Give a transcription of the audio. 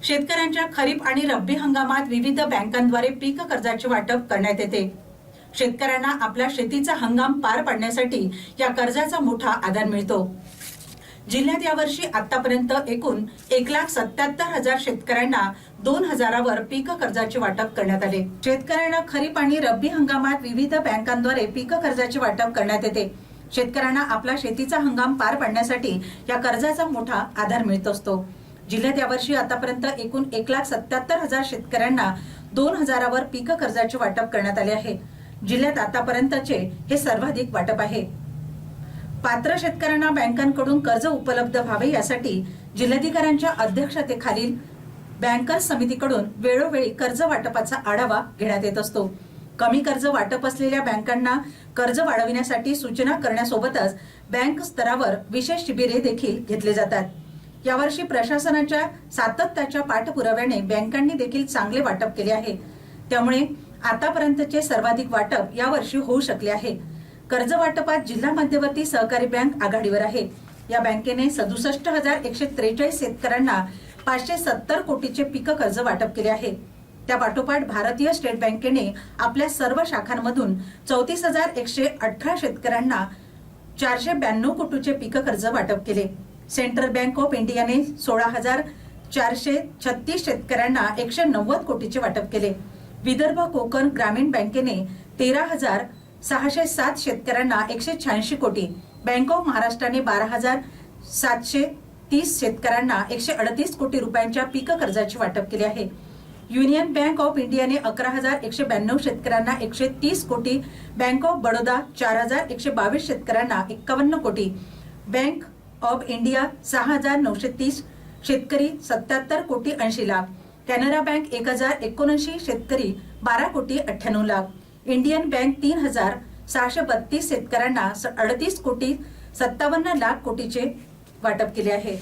शेतकऱ्यांच्या खरीप आणि रब्बी हंगामात विविध बँकांद्वारे पीक कर्जाचे वाटप करण्यात येते. शेतकऱ्यांना आपल्या शेतीचा हंगाम पार पाडण्यासाठी या कर्जाचा मोठा आधार मिळतो. जिल्ह्यात यावर्षी आतापर्यंत एकूण एक लाख सत्याहत्तर हजार शेतकऱ्यांना दोन हजारावर पीक कर्जाचे वाटप करण्यात आले. शेतकऱ्यांना खरीप आणि रब्बी हंगामात विविध बँकांद्वारे पीक कर्जाचे वाटप करण्यात येते. शेतकऱ्यांना आपला शेतीचा हंगाम पार पाडण्यासाठी या कर्जाचा मोठा आधार मिळत असतो. जिल्ह्यात यावर्षी आतापर्यंत एकूण एक लाख सत्याहत्तर हजार शेतकऱ्यांना दोन हजारावर पीक कर्जाचे वाटप करण्यात आले आहे. जिल्ह्यात आतापर्यंतचे हे सर्वाधिक वाटप आहे. पात्र शेतकऱ्यांना बँकांकडून कर्ज उपलब्ध व्हावे यासाठी जिल्हाधिकाऱ्यांच्या अध्यक्षतेखालील बँकर्स समितीकडून वेळोवेळी कर्ज वाटपाचा आढावा घेण्यात येत असतो. कमी कर्ज वाटप असलेल्या बँकांना कर्ज वाढविण्यासाठी सूचना करण्यासोबतच बँक स्तरावर विशेष शिबिरे देखील घेतले जातात. यावर्षी प्रशासनाच्या सातत्याच्या पाठपुराव्याने बँकांनी देखील चांगले वाटप केले आहे. त्यामुळे आतापर्यंतचे सर्वाधिक वाटप यावर्षी होऊ शकले आहे. कर्ज वाटपात जिल्हा मध्यवर्ती सहकारी बँक आघाडीवर आहे. या बँकेने सदुसष्ट हजार एकशे त्रेचाळीस शेतकऱ्यांना पाचशे सत्तर कोटीचे पीक कर्ज वाटप केले आहे. त्या पाठोपाठ भारतीय स्टेट बँकेने आपल्या सर्व शाखांमधून चौतीस हजार एकशे अठरा शेतकऱ्यांना चारशे ब्याण्णव कोटीचे पीक कर्ज वाटप केले. सेंट्रल बँक ऑफ इंडियाने सोळा हजार चारशे छत्तीस शेतकऱ्यांना एकशे नव्वद कोटीचे वाटप केले. विदर्भ कोकण ग्रामीण बँकेने तेरा हजार सहाशे सात शेतकऱ्यांना एकशे शहाऐंशी कोटी बँक ऑफ महाराष्ट्राने बारा हजार सातशे तीस शेतकऱ्यांना एकशे अडतीस कोटी रुपयांच्या पीक कर्जाचे वाटप केले आहे. युनियन बँक ऑफ इंडियाने अकरा हजार एकशे ब्याण्णव शेतकऱ्यांना एकशे तीस कोटी बँक ऑफ बडोदा चार हजार एकशे बावीस शेतकऱ्यांना एक्कावन्न कोटी बँक ऑफ इंडिया सहा हजार नऊशे तीस शेतकरी सत्याहत्तर कोटी ऐंशी लाख. कॅनरा बँक एक हजार एकोणऐंशी शेतकरी बारा कोटी अठ्ठ्याण्णव लाख. इंडियन बँक तीन हजार सहाशे बत्तीस शेतकऱ्यांना अडतीस कोटी सत्तावन्न लाख कोटीचे वाटप केले आहे.